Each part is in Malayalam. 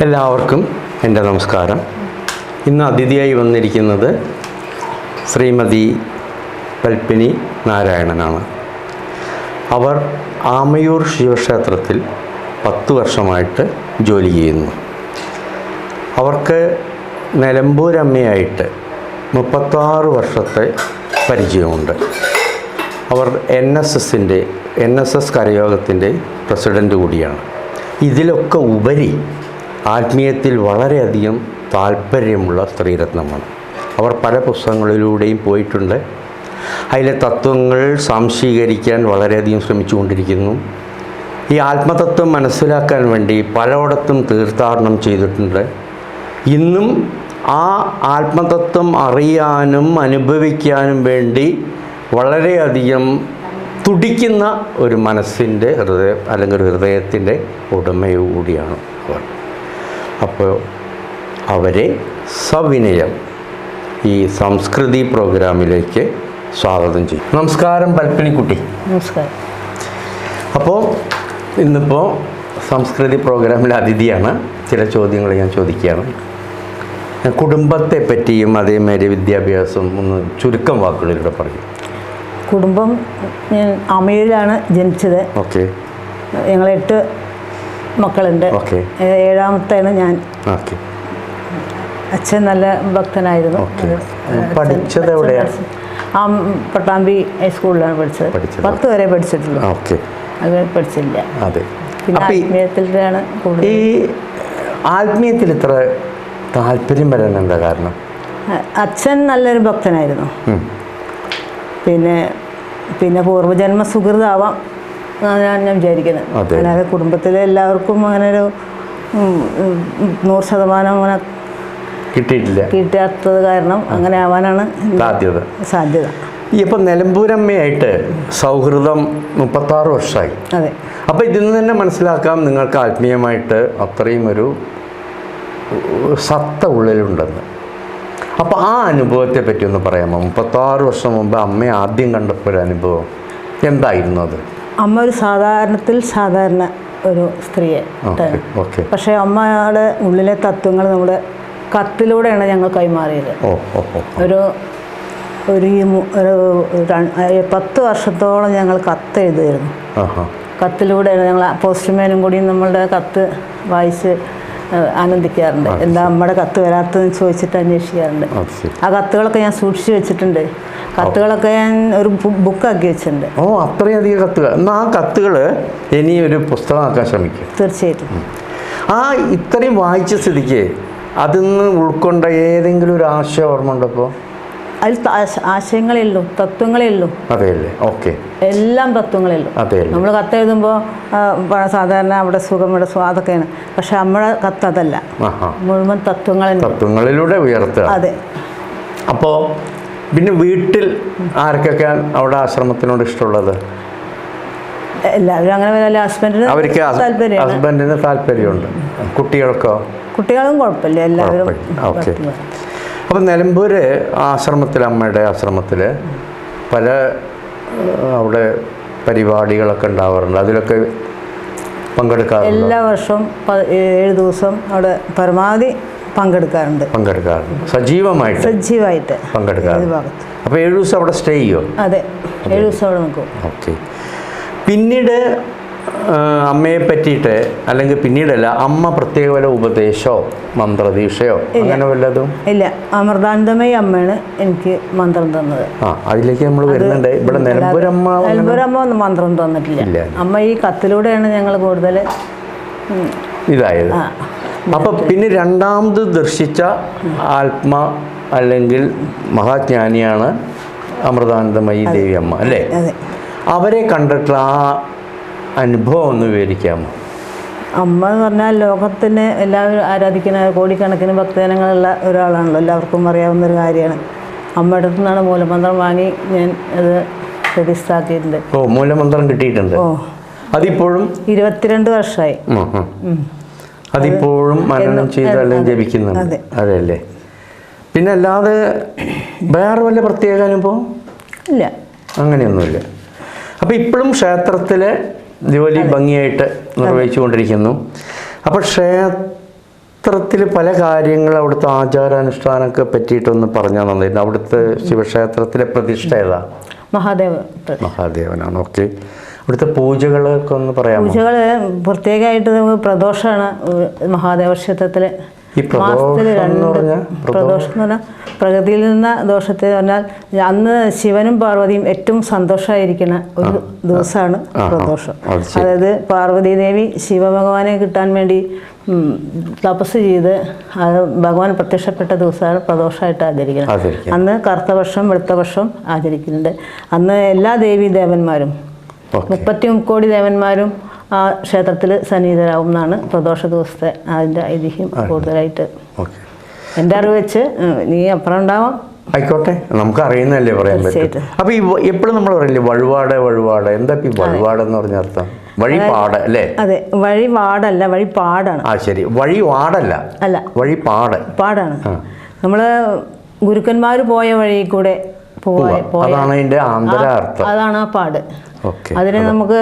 എല്ലാവർക്കും എന്റെ നമസ്കാരം. ഇന്ന് അതിഥിയായി വന്നിരിക്കുന്നത് ശ്രീമതി കൽപ്പിനി നാരായണനാണ്. അവർ ആമയൂർ ശിവക്ഷേത്രത്തിൽ പത്ത് വർഷമായിട്ട് ജോലി ചെയ്യുന്നു. അവർക്ക് നിലമ്പൂരമ്മയായിട്ട് മുപ്പത്താറ് വർഷത്തെ പരിചയമുണ്ട്. അവർ എൻ എസ് എസിന്റെ എൻ എസ് എസ് കരയോഗത്തിന്റെ പ്രസിഡന്റ് കൂടിയാണ്. ഇതിലൊക്കെ ഉപരി ആത്മീയത്തിൽ വളരെയധികം താല്പര്യമുള്ള സ്ത്രീരത്നമാണ്. അവർ പല പുസ്തകങ്ങളിലൂടെയും പോയിട്ടുണ്ട്. അതിലെ തത്വങ്ങൾ സംശീകരിക്കാൻ വളരെയധികം ശ്രമിച്ചുകൊണ്ടിരിക്കുന്നു. ഈ ആത്മതത്വം മനസ്സിലാക്കാൻ വേണ്ടി പലയിടത്തും തീർത്ഥാടനം ചെയ്തിട്ടുണ്ട്. ഇന്നും ആ ആത്മതത്വം അറിയാനും അനുഭവിക്കാനും വേണ്ടി വളരെയധികം തുടിക്കുന്ന ഒരു മനസ്സിന്റെ ഹൃദയം അല്ലെങ്കിൽ ഹൃദയത്തിന്റെ ഉടമയൂടിയാണ് അവർ. അപ്പോൾ അവരെ സവിനയം ഈ സംസ്കൃതി പ്രോഗ്രാമിലേക്ക് സ്വാഗതം ചെയ്യും. നമസ്കാരം പൽപ്പിണിക്കുട്ടി നമസ്കാരം. അപ്പോൾ ഇന്നിപ്പോൾ സംസ്കൃതി പ്രോഗ്രാമിലെ അതിഥിയാണ്. ചില ചോദ്യങ്ങൾ ഞാൻ ചോദിക്കുകയാണ്. കുടുംബത്തെ പറ്റിയും അതേമാതിരി വിദ്യാഭ്യാസം ഒന്ന് ചുരുക്കം വാക്കുകളിലൂടെ പറയും. കുടുംബം ഞാൻ അമയൂരിലാണ് ജനിച്ചത്. ഓക്കെ. ഞങ്ങൾ എട്ട് മക്കളുണ്ട്. ഏഴാമത്തെ ഏഴാമത്തെയാണ് ഞാൻ. അച്ഛൻ നല്ല ഭക്തനായിരുന്നു. പഠിച്ചത് ആ പട്ടാമ്പി ഹൈസ്കൂളിലാണ് പഠിച്ചത്. പത്ത് വരെ പഠിച്ചിട്ടുള്ളൂ. അത് പഠിച്ചില്ല. പിന്നെ ആത്മീയത്തിലാണ് ഈ ആത്മീയത്തിൽ ഇത്ര താല്പര്യം വരാൻ എന്താ കാരണം അച്ഛൻ നല്ലൊരു ഭക്തനായിരുന്നു. പിന്നെ പിന്നെ പൂർവജന്മ സുഹൃതാവാം എന്നാണ് ഞാൻ വിചാരിക്കുന്നത്. അല്ലാതെ കുടുംബത്തിലെ എല്ലാവർക്കും അങ്ങനെ ഒരു നൂറ് ശതമാനം അങ്ങനെ കിട്ടിയിട്ടില്ല. കിട്ടാത്തത് കാരണം അങ്ങനെ ആവാനാണ് സാധ്യത. സാധ്യത. ഇപ്പം നിലമ്പൂരമ്മയായിട്ട് സൗഹൃദം മുപ്പത്താറ് വർഷമായി. അതെ. അപ്പോൾ ഇതിൽ നിന്ന് തന്നെ മനസ്സിലാക്കാം നിങ്ങൾക്ക് ആത്മീയമായിട്ട് അത്രയും ഒരു സത്ത ഉള്ളിലുണ്ടെന്ന്. അപ്പോൾ ആ അനുഭവത്തെ പറ്റി ഒന്ന് പറയാമോ? മുപ്പത്താറ് വർഷം മുമ്പ് അമ്മയെ ആദ്യം കണ്ടപ്പോൾ ഒരു അനുഭവം എന്തായിരുന്നു അത്? അമ്മ ഒരു സാധാരണത്തിൽ സാധാരണ ഒരു സ്ത്രീയെ ഓക്കെ പക്ഷേ അമ്മയുടെ ഉള്ളിലെ തത്വങ്ങൾ നമ്മുടെ കത്തിലൂടെയാണ് ഞങ്ങൾ കൈമാറിയത്. ഒരു ഒരു പത്ത് വർഷത്തോളം ഞങ്ങൾ കത്ത് എഴുതുമായിരുന്നു കത്തിലൂടെയാണ് ഞങ്ങൾ പോസ്റ്റ്മാനും കൂടി നമ്മളുടെ കത്ത് വായിച്ച് ആനന്ദിക്കാറുണ്ട്. എന്താ നമ്മുടെ കത്ത് വരാത്തതെന്ന് ചോദിച്ചിട്ട് അന്വേഷിക്കാറുണ്ട്. ആ കത്തുകളൊക്കെ ഞാൻ സൂക്ഷിച്ചു വെച്ചിട്ടുണ്ട്. കത്തുകളൊക്കെ ഞാൻ ഒരു ബുക്കാക്കി വെച്ചിട്ടുണ്ട്. ഓ അത്രയധികം കത്തുകൾ. എന്നാൽ ആ കത്തുകൾ ഇനി ഒരു പുസ്തകമാക്കാൻ ശ്രമിക്കും. തീർച്ചയായിട്ടും. ആ ഇത്രയും വായിച്ച സ്ഥിതിക്ക് അതിൽ നിന്ന് ഉൾക്കൊണ്ട ഏതെങ്കിലും ഒരു ആശയം ഓർമ്മ ഉണ്ടപ്പോൾ അതിൽ ആശയങ്ങളേ ഉള്ളൂ തത്വങ്ങളേ ഉള്ളൂ അതെയല്ലേ? ഓക്കെ. എല്ലാം തത്വങ്ങളേ ഉള്ളൂ നമ്മൾ കത്ത് എഴുതുമ്പോൾ സാധാരണ അവിടെ സുഖം ഇവിടെ സുഖം അതൊക്കെയാണ്. പക്ഷെ നമ്മുടെ കത്ത് അതല്ല. മുഴുവൻ തത്വങ്ങളിലൂടെ ഉയർത്തുക. അതെ. അപ്പോ പിന്നെ വീട്ടിൽ ആർക്കൊക്കെ അവിടെ ആശ്രമത്തിനോട് ഇഷ്ടമുള്ളത്? എല്ലാവരും അങ്ങനെ വരാല്ല ഹസ്ബൻഡിന് അവർക്ക് ഹസ്ബൻഡിന് താല്പര്യമുണ്ട്. കുട്ടികൾക്കോ? കുട്ടികളും കുഴപ്പമില്ല. എല്ലാവരും. ഓക്കെ. അപ്പം നിലമ്പൂർ ആശ്രമത്തിൽ അമ്മയുടെ ആശ്രമത്തിൽ പല അവിടെ പരിപാടികളൊക്കെ ഉണ്ടാവാറുണ്ട്. അതിലൊക്കെ പങ്കെടുക്കാറുണ്ട്? എല്ലാ വർഷവും ഏഴ് ദിവസം അവിടെ പരമാവധി പങ്കെടുക്കാറുണ്ട്. പങ്കെടുക്കാറുണ്ട്. സജീവമായിട്ട് സജീവമായിട്ട് പങ്കെടുക്കാറുണ്ട്. അപ്പോൾ ഏഴ് ദിവസം അവിടെ സ്റ്റേ ചെയ്യുമോ അതെ. ഏഴ് ദിവസം അവിടെ നിൽക്കും. ഓക്കെ. പിന്നീട് അമ്മയെ പറ്റിയിട്ട് അല്ലെങ്കിൽ പിന്നീടല്ല അമ്മ പ്രത്യേക വല്ല ഉപദേശമോ മന്ത്രദീക്ഷയോ അങ്ങനെ വല്ലതും? ഇല്ല. അമൃതാനന്ദമയ അമ്മയാണ് എനിക്ക് മന്ത്രം തന്നത്. ആ അതിലേക്ക് നമ്മൾ വരുന്നുണ്ട്. ഇവിടെ നിലമ്പൂരമ്മ നിലമ്പൂരമ്മ ഒന്നും മന്ത്രം തന്നിട്ടില്ല. അമ്മ ഈ കത്തിലൂടെയാണ് ഞങ്ങൾ കൂടുതൽ ഇതായത്. അപ്പൊ പിന്നെ രണ്ടാമത് ദർശിച്ച ആത്മ അല്ലെങ്കിൽ മഹാജ്ഞാനിയാണ് അമൃതാനന്ദമയി ദേവി അമ്മ അല്ലേ? അവരെ കണ്ടിട്ടുള്ള ആ അനുഭവം ഒന്ന് വിവരിക്കാമോ? അമ്മ എന്ന് പറഞ്ഞാൽ ലോകത്തിന് എല്ലാവരും ആരാധിക്കുന്ന കോടിക്കണക്കിന് ഭക്തജനങ്ങളുള്ള ഒരാളാണല്ലോ. എല്ലാവർക്കും അറിയാവുന്ന ഒരു കാര്യമാണ്. അമ്മയുടെ അടുത്തു നിന്നാണ് മൂലമന്ത്രം വാങ്ങി ഞാൻ അത് പ്രതിസ്ഥാക്കിയിട്ടുണ്ട് ഓ മൂലമന്ത്രം കിട്ടിയിട്ടുണ്ട്. ഓ. അതിപ്പോഴും? ഇരുപത്തിരണ്ട് വർഷമായി. അതിപ്പോഴും മരണം എന്നും- ചെയ്ത് അതെ. ജപിക്കുന്നുണ്ട് അതെ. അതെയല്ലേ? പിന്നെ അല്ലാതെ വേറെ വല്ല പ്രത്യേക അനുഭവം? ഇല്ല. അങ്ങനെയൊന്നുമില്ല. അപ്പോൾ ഇപ്പോഴും ക്ഷേത്രത്തിലെ ജോലി ഭംഗിയായിട്ട് നിർവഹിച്ചുകൊണ്ടിരിക്കുന്നു. അപ്പോൾ ക്ഷേ ക്ഷേത്രത്തിൽ പല കാര്യങ്ങൾ അവിടുത്തെ ആചാരാനുഷ്ഠാനമൊക്കെ പറ്റിയിട്ടൊന്ന് പറഞ്ഞാൽ നന്നായിരുന്നു. അവിടുത്തെ ശിവക്ഷേത്രത്തിലെ പ്രതിഷ്ഠ ഏതാ? മഹാദേവ മഹാദേവനാണ്. ഓക്കെ. അവിടുത്തെ പൂജകളൊക്കെ ഒന്ന് പറയാം പൂജകൾ പ്രത്യേകമായിട്ട് നമുക്ക് പ്രദോഷമാണ് മഹാദേവ ക്ഷേത്രത്തിൽ ഈ പ്രദോഷം എന്ന് പറഞ്ഞാൽ പ്രദോഷം? എന്ന് പറഞ്ഞാൽ പ്രകൃതിയിൽ നിന്ന് ദോഷത്തെ പറഞ്ഞാൽ അന്ന് ശിവനും പാർവതിയും ഏറ്റവും സന്തോഷമായിരിക്കുന്ന ഒരു ദിവസമാണ് പ്രദോഷം. അതായത് പാർവതി ദേവി ശിവഭഗവാനെ കിട്ടാൻ വേണ്ടി തപസ് ചെയ്ത് അത് ഭഗവാൻ പ്രത്യക്ഷപ്പെട്ട ദിവസമാണ് പ്രദോഷമായിട്ട് ആചരിക്കുന്നത്. അന്ന് കറുത്തവർഷം വെളുത്തവർഷം വെളുത്ത വർഷം ആചരിക്കുന്നുണ്ട്. അന്ന് എല്ലാ ദേവീ ദേവന്മാരും മുപ്പത്തി കോടി ദേവന്മാരും ആ ക്ഷേത്രത്തിൽ സന്നിഹിതരാകും എന്നാണ് പ്രദോഷ ദിവസത്തെ അതിന്റെ ഐതിഹ്യം കൂടുതലായിട്ട്. എന്റെ അറിവ് വെച്ച് നീ അപ്പുറം ഉണ്ടാവാം. ആയിക്കോട്ടെ. നമുക്ക് അറിയുന്നല്ലേ പറയാൻ പറ്റും. അപ്പൊ ഈ എപ്പോഴും നമ്മൾ പറയില്ലേ വഴിപാട് വഴിപാട്. എന്താ ഈ വഴിപാട് എന്ന് പറഞ്ഞ അർത്ഥം? വഴിപാട് അല്ലേ? അതെ. വഴി വാടല്ല വഴി പാടാണ് ആ ശരി. വഴി വാടല്ല അല്ല. വഴിപാട്. പാടാണ്. നമ്മൾ ഗുരുക്കന്മാർ പോയ വഴി കൂടെ അതാണ് അതിന്റെ ആന്തരാർത്ഥം. അതാണ് ആ പാട്. അതിനെ നമുക്ക്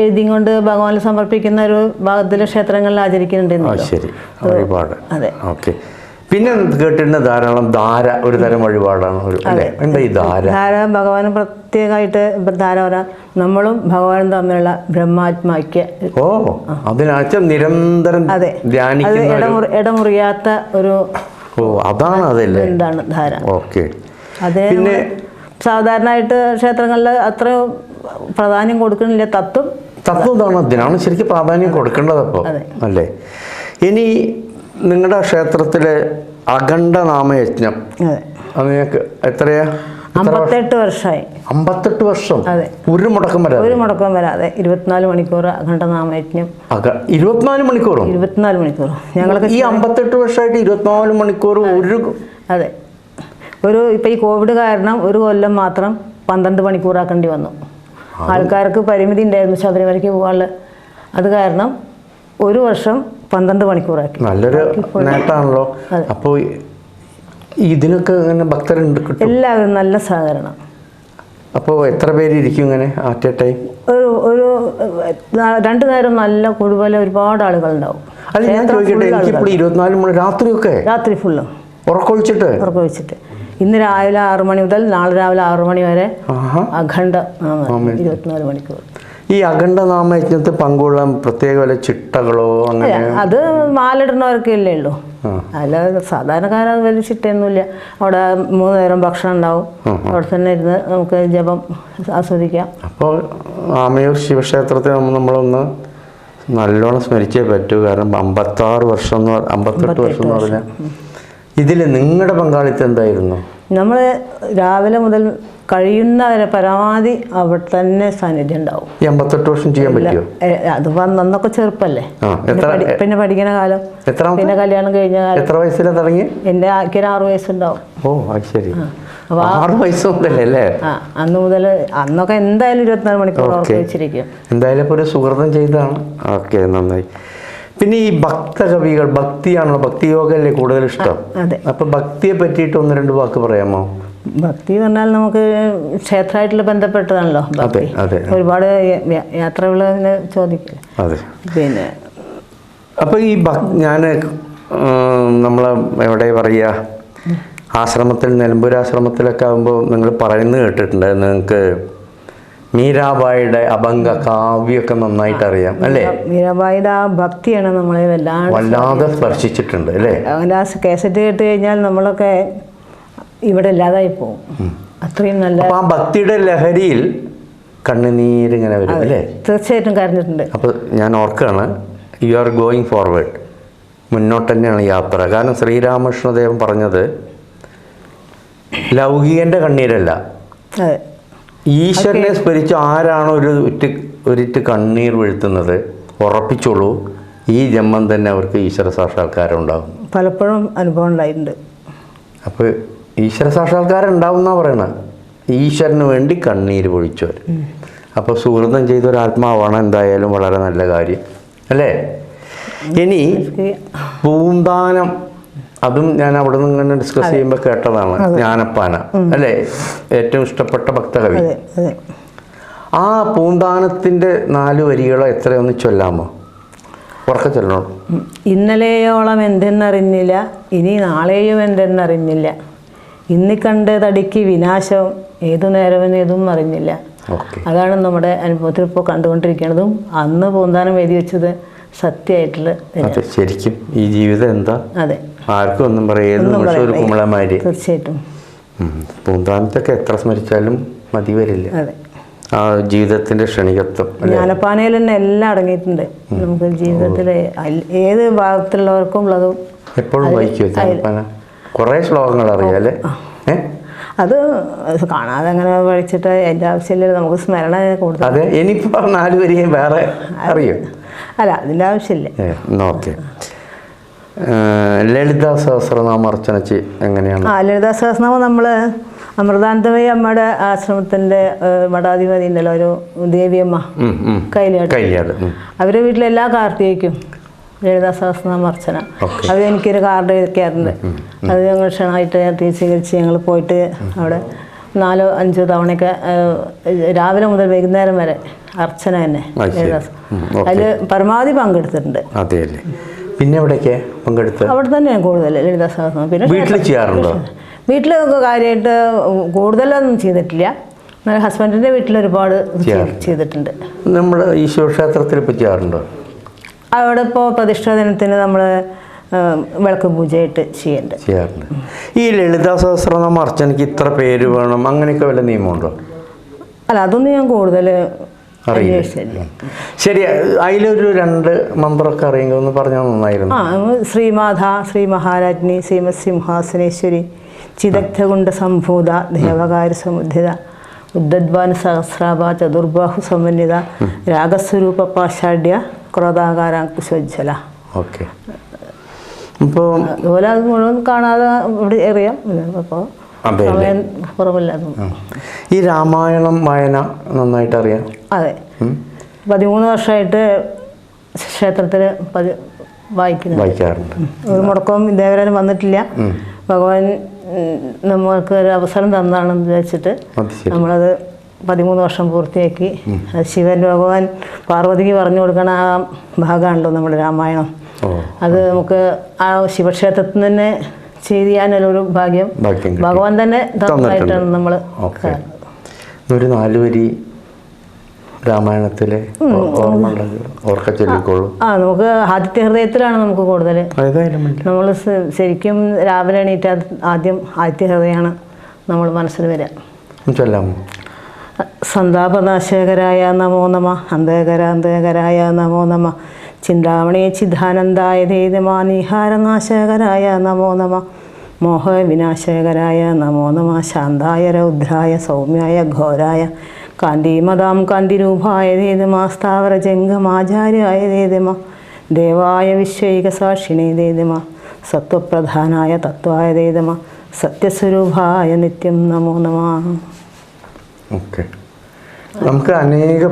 എഴുതി കൊണ്ട് ഭഗവാനെ സമർപ്പിക്കുന്ന ഒരു ഭാഗത്തിലെ ക്ഷേത്രങ്ങളിൽ ആചരിക്കുന്നുണ്ട് ശരി. ഓക്കെ. പിന്നെ കേട്ടിട്ടുണ്ട് ധാരാളം ധാര ഒരു തരം വഴിപാടാണ് ഒരു അല്ലേ? എന്താ ഈ ധാര? ധാര ഭഗവാന് പ്രത്യേകമായിട്ട് ധാര പറ നമ്മളും ഭഗവാനും തമ്മിലുള്ള ബ്രഹ്മാത്മാക്യ. ഓ അതിനാച്ച നിരന്തരം അതെ. ധ്യാനിക്കുന്ന ഇടമുറിയാത്ത ഒരു ഓ അതാണ് അതല്ലേ? എന്താണ് ധാര? ഓക്കെ. അതെ പിന്നെ സാധാരണയായിട്ട് ക്ഷേത്രങ്ങളിൽ അത്ര പ്രാധാന്യം കൊടുക്കുന്നില്ല തത്വം തത്വതാണ് അതിനാണ് ശരിക്കും പ്രാധാന്യം കൊടുക്കേണ്ടത് അപ്പോൾ. അല്ലേ? ഇനി നിങ്ങളുടെ ക്ഷേത്രത്തിലെ അഖണ്ഡ നാമയജ്ഞം അതെ. നിങ്ങൾക്ക് എത്രയാ? അമ്പത്തെട്ട് വർഷമായി അമ്പത്തെട്ട് വർഷം? അതെ. ഒരു മുടക്കം വരാതെ? ഒരു മുടക്കം വരാതെ. ഇരുപത്തിനാല് മണിക്കൂർ അഖണ്ഡനാമയജ്ഞം നാമയജ്ഞം. ഇരുപത്തിനാല് മണിക്കൂറും? ഇരുപത്തിനാല് മണിക്കൂർ ഞങ്ങൾക്ക് ഈ അമ്പത്തെട്ട് വർഷമായിട്ട് ഇരുപത്തിനാല് മണിക്കൂർ ഒരു അതെ. ഒരു ഇപ്പം ഈ കോവിഡ് കാരണം ഒരു കൊല്ലം മാത്രം പന്ത്രണ്ട് മണിക്കൂറാക്കേണ്ടി വന്നു. ആൾക്കാർക്ക് പരിമിതി ഉണ്ടായിരുന്നു ശബരിമലയ്ക്ക് പോകാനുള്ള അത് കാരണം ഒരു വർഷം പന്ത്രണ്ട് മണിക്കൂറാക്കി. നല്ലൊരു നേട്ടമാണല്ലോ. അപ്പോൾ ഇതിനൊക്കെ ഇങ്ങനെ ഭക്തരുണ്ട് എല്ലാവരും നല്ല സഹകരണം. അപ്പോൾ എത്ര പേര് ഇരിക്കും ഇങ്ങനെ അറ്റ് എ ടൈം ഒരു ഒരു രണ്ടു നേരം നല്ല കൂടുതൽ ഒരുപാട് ആളുകളുണ്ടാവും. അല്ല ഞാൻ ചോദിക്കട്ടെ എനിക്കിപ്പോൾ ഇരുപത്തിനാല് മണി രാത്രിയൊക്കെ? രാത്രി ഫുള്ളും. ഉറക്കൊഴിച്ചിട്ട് ഉറക്കം വെച്ചിട്ട് ഇന്ന് രാവിലെ ആറു മണി മുതൽ നാളെ രാവിലെ ആറു മണി വരെ അഖണ്ഡ ഇരുപത്തിനാല് മണിക്കൂർ. ഈ അഖണ്ഡ നാമയജ്ഞത്തിൽ പങ്കുകൊള്ളാൻ പ്രത്യേക വല്ല ചിട്ടകളോ അങ്ങനെ അത് മാലിടുന്നവർക്കേ ഇല്ലേ ഉള്ളൂ. അല്ല സാധാരണക്കാരത് വലിയ ചിട്ടയൊന്നുമില്ല. അവിടെ മൂന്ന് നേരം ഭക്ഷണം ഉണ്ടാവും. അവിടെ തന്നെ ഇരുന്ന് നമുക്ക് ജപം ആസ്വദിക്കാം. അപ്പോൾ ആമയൂർ ശിവക്ഷേത്രത്തെ നമ്മളൊന്ന് നല്ലോണം സ്മരിച്ചേ പറ്റൂ. കാരണം അമ്പത്താറ് വർഷം എന്ന് അമ്പത്തെട്ട് വർഷം എന്ന് പറഞ്ഞാൽ ഇതിൽ നിങ്ങളുടെ പങ്കാളിത്തം എന്തായിരുന്നു? നമ്മൾ രാവിലെ മുതൽ കഴിയുന്ന വരെ പരമാവധി അവിടെ തന്നെ സാന്നിധ്യം ഉണ്ടാവും. എൺപത്തെട്ട് വർഷം ചെയ്യാൻ പറ്റുമോ അത് അന്നൊക്കെ ചെറുപ്പല്ലേ? പിന്നെ പഠിക്കുന്ന കാലം. പിന്നെ കല്യാണം കഴിഞ്ഞ കാലം. എത്ര വയസ്സിലാ തുടങ്ങി എന്റെ ആക്കിയൊരു ആറ് വയസ്സുണ്ടാവും. ഓ അത് ശരി ആറ് വയസ്സ് അന്ന് മുതൽ അന്നൊക്കെ എന്തായാലും ഇരുപത്തിനാല് മണിക്കൂർ വെച്ചിരിക്കും. എന്തായാലും ഇപ്പൊ ഒരു സുഹൃതം ചെയ്തതാണ്. ഓക്കെ നന്നായി. പിന്നെ ഈ ഭക്തകവികൾ ഭക്തിയാണല്ലോ ഭക്തി യോഗല്ലേ കൂടുതൽ ഇഷ്ടം. അപ്പൊ ഭക്തിയെ പറ്റിയിട്ട് ഒന്ന് രണ്ട് വാക്ക് പറയാമോ? ഭക്തി എന്ന് പറഞ്ഞാൽ നമുക്ക് ക്ഷേത്രമായിട്ടുള്ള ബന്ധപ്പെട്ടതാണല്ലോ അതെ. ഒരുപാട് യാത്രകൾ ചോദിക്കില്ല? അതെ. പിന്നെ അപ്പൊ ഈ ഞാൻ ഞാൻ നമ്മളെ എവിടെ പറയുക? ആശ്രമത്തിൽ നിലമ്പൂർ ആശ്രമത്തിലൊക്കെ ആകുമ്പോൾ നിങ്ങൾ പറയുന്നത് കേട്ടിട്ടുണ്ട്. നിങ്ങൾക്ക് മീരാബായിയുടെ അഭംഗ കാവ്യമൊക്കെ നന്നായിട്ട് അറിയാം അല്ലേ? മീരാബായിയുടെ ആ ഭക്തിയാണ് നമ്മളെ വല്ലാതെ വല്ലാതെ സ്പർശിച്ചിട്ടുണ്ട് അല്ലേ? അങ്ങനെ ആ കാസറ്റ് കേട്ട് കഴിഞ്ഞാൽ നമ്മളൊക്കെ ഇവിടെ ഇല്ലാതായി പോകും അത്രയും നല്ല ആ ഭക്തിയുടെ ലഹരിയിൽ കണ്ണുനീരിങ്ങനെ വരും അല്ലേ? തീർച്ചയായിട്ടും കരഞ്ഞിട്ടുണ്ട്. അപ്പോൾ ഞാൻ ഓർക്കുകയാണ് യു ആർ ഗോയിങ് ഫോർവേഡ് മുന്നോട്ട് തന്നെയാണ് യാത്ര. കാരണം ശ്രീരാമകൃഷ്ണദേവൻ പറഞ്ഞത് ലൗകികന്റെ കണ്ണീരല്ല. അതെ. ഈശ്വരനെ സ്മരിച്ച് ആരാണോ ഒരു ഉറ്റ് ഒരിറ്റ് കണ്ണീർ വീഴ്ത്തുന്നത് ഉറപ്പിച്ചോളൂ. ഈ ജന്മം തന്നെ അവർക്ക് ഈശ്വര സാക്ഷാത്കാരം ഉണ്ടാകും പലപ്പോഴും അനുഭവം ഉണ്ടായിട്ടുണ്ട്. അപ്പോൾ ഈശ്വര സാക്ഷാത്കാരം ഉണ്ടാവും എന്നാണ് പറയണത്. ഈശ്വരന് വേണ്ടി കണ്ണീര് പൊഴിച്ചവർ അപ്പോൾ സുഹൃതം ചെയ്ത ഒരു ആത്മാവാണ് എന്തായാലും വളരെ നല്ല കാര്യം. അല്ലേ? ഇനി പൂന്താനം അതും ഞാൻ അവിടെ നിന്ന് ഇങ്ങനെ ഡിസ്കസ് ചെയ്യുമ്പോൾ കേട്ടതാണ്. ജ്ഞാനപ്പാന. അല്ലേ? ഏറ്റവും ഇഷ്ടപ്പെട്ട ഭക്തകവി. ആ പൂന്താനത്തിന്റെ നാല് വരികളോ എത്രയൊന്ന് ചൊല്ലാമോ? ഉറക്കെ ചൊല്ലണം. ഇന്നലെയോളം എന്തെന്നറിഞ്ഞില്ല ഇനി നാളെയും എന്തെന്നറിഞ്ഞില്ല. ഇന്ന് കണ്ട് തടിക്ക് വിനാശം ഏതു നേരവും ഏതും അറിഞ്ഞില്ല. അതാണ് നമ്മുടെ അനുഭവത്തിൽ ഇപ്പോൾ കണ്ടുകൊണ്ടിരിക്കുന്നതും അന്ന് പൂന്താനം എഴുതി വെച്ചത് സത്യമായിട്ടുള്ള ശരിക്കും ഈ ജീവിതം എന്താ? അതെ. ആർക്കും ഒന്നും പറയരുത് നിമിഷം ഒരു കുമ്പളമാര് തീർച്ചയായിട്ടും. പൂന്താനത്തൊക്കെ എത്ര സ്മരിച്ചാലും മതി വരില്ല. ആ ജീവിതത്തിന്റെ ക്ഷണികത്വം ജ്ഞാനപ്പാനയിൽ തന്നെ എല്ലാം അടങ്ങിയിട്ടുണ്ട്. നമുക്ക് ജീവിതത്തിലെ ഏത് ഭാഗത്തുള്ളവർക്കും ഉള്ളതും എപ്പോഴും വായിക്കും കുറേ ശ്ലോകങ്ങൾ അറിയാലേ അത് കാണാതെ അങ്ങനെ പഠിച്ചിട്ട് എന്റെ ആവശ്യമില്ല നമുക്ക് സ്മരണ കൂടുതൽ അതെ ഇനിയിപ്പോ നാല് വരെയും വേറെ അറിയോ? അല്ല അതിന്റെ ആവശ്യമില്ല. ഓക്കെ. ലളിത സഹസ്രനാമ അർച്ചനച്ച് എങ്ങനെയാണ്? ആ ലളിതാ സഹസ്രനാമം നമ്മൾ അമൃതാന്തമയ അമ്മയുടെ ആശ്രമത്തിന്റെ മഠാധിപതി ഉണ്ടല്ലോ ഒരു ദേവിയമ്മ കൈലാട് അവരുടെ വീട്ടിലെ എല്ലാ കാർത്തികയ്ക്കും ലളിതാ സഹസ്രനാമ അർച്ചന. അവർ എനിക്കൊരു കാർഡ് വയ്ക്കാറുണ്ട് അത് ഞങ്ങൾ ക്ഷണമായിട്ട് ഞാൻ സ്വീകരിച്ച് ഞങ്ങൾ പോയിട്ട് അവിടെ നാലോ അഞ്ചോ തവണയൊക്കെ രാവിലെ മുതൽ വൈകുന്നേരം വരെ അർച്ചന തന്നെ. ലളിതാ അതിൽ പരമാവധി പങ്കെടുത്തിട്ടുണ്ട്. പിന്നെ എവിടേക്ക് പങ്കെടുത്ത്? അവിടെ തന്നെയാണ് കൂടുതൽ ലളിതാ പിന്നെ വീട്ടിൽ ചെയ്യാറുണ്ടോ? വീട്ടിൽ കാര്യമായിട്ട് കൂടുതലൊന്നും ചെയ്തിട്ടില്ല. ഹസ്ബൻഡിന്റെ ഹസ്ബൻഡിന്റെ വീട്ടിൽ ഒരുപാട്. ചെയ്തിട്ടുണ്ട്. നമ്മുടെ ഈശ്വര ക്ഷേത്രത്തിൽ ഇപ്പോൾ ചെയ്യാറുണ്ടോ? അവിടെ ഇപ്പോൾ പ്രതിഷ്ഠാ ദിനത്തിന് നമ്മൾ വിളക്ക് പൂജയായിട്ട് ചെയ്യേണ്ടത് ചെയ്യാറുണ്ട്. ഈ ലളിതാ സഹസ്രനാമ അർച്ചനയ്ക്ക് ഇത്ര പേര് വേണം അങ്ങനെയൊക്കെ വല്ല നിയമമുണ്ടോ? അല്ല അതൊന്നും ഞാൻ കൂടുതൽ അറിയില്ല. ശരി. അതിലൊരു രണ്ട് മന്ത്രമൊക്കെ അറിയുമെങ്കിൽ ഒന്ന് പറഞ്ഞാൽ നന്നായിരുന്നു. ആ ശ്രീമാധ ശ്രീ മഹാരാജ്ഞി ശ്രീമത് സിംഹാസനേശ്വരി ചിദഗ്ധകുണ്ട സംഭൂത ദേവകാര്യ സമുദ്ധിത ഉദ്ധദ്വാന സഹസ്രാഭ ചതുർബാഹു സമന്വിത രാഗസ്വരൂപ പാഷാഢ്യ ക്രോധാകാരാങ്കുശോജ്വല ഓക്കെ. അപ്പോൾ അതുപോലെ അത് മുഴുവൻ കാണാതെ ഇവിടെ അറിയാം. അപ്പോൾ? സമയം ഈ രാമായണം വായന നന്നായിട്ട് അറിയാം. അതെ. പതിമൂന്ന് വർഷമായിട്ട് ക്ഷേത്രത്തിൽ പതി വായിക്കുന്നു വായിക്കാറുണ്ട്. ഒരു മുടക്കവും ഇതേവരെ വന്നിട്ടില്ല. ഭഗവാൻ നമ്മൾക്ക് ഒരു അവസരം തന്നാണെന്ന് വിചാരിച്ചിട്ട് നമ്മളത് പതിമൂന്ന് വർഷം പൂർത്തിയാക്കി. ശിവൻ ഭഗവാൻ പാർവതിക്ക് പറഞ്ഞു കൊടുക്കണ ആ ഭാഗമാണല്ലോ നമ്മുടെ രാമായണം. അത് നമുക്ക് ആ ശിവക്ഷേത്രത്തിൽ തന്നെ ചെയ്യാനൊരു ഭാഗ്യം. ഭഗവാൻ തന്നെ തന്നായിട്ടാണ് നമ്മൾ ഒരു നാല് വരി രാമായണത്തിലെ ഓർമ്മ ഉള്ളത് ഓർക്ക ചൊല്ലിക്കോളൂ. ആ നമുക്ക് ആദിത്യ ഹൃദയത്തിലാണ് നമുക്ക് കൂടുതൽ. നമ്മൾ ശരിക്കും രാവിലെ എണീറ്റ ആദ്യം ആദിത്യ ഹൃദയമാണ് നമ്മൾ മനസ്സിൽ വരിക സന്താപനാശകരായ നമോ നമ അന്ധകരാന്തകരായ നമോ നമ ചിന്താമണി ചിദാനന്ദായ ധേതമാനിഹാരനാശകരായ നമോ നമ മോഹവിനാശകരായ നമോ നമ ശാന്തായ രൗദ്രായ സൗമ്യായ ഘോരായ കാന്തിമതാം കാന്തിരൂപായ ദേതമാ ജംഗമാചാര്യായ ധേതമ ദേവായ വിശ്വൈക സാക്ഷിണേ ദേതമ സത്വപ്രധാനായ തത്വായ ദേതമ സത്യസ്വരൂപായ നിത്യം നമോ നമ. ഓക്കെ. നമുക്ക് അനേക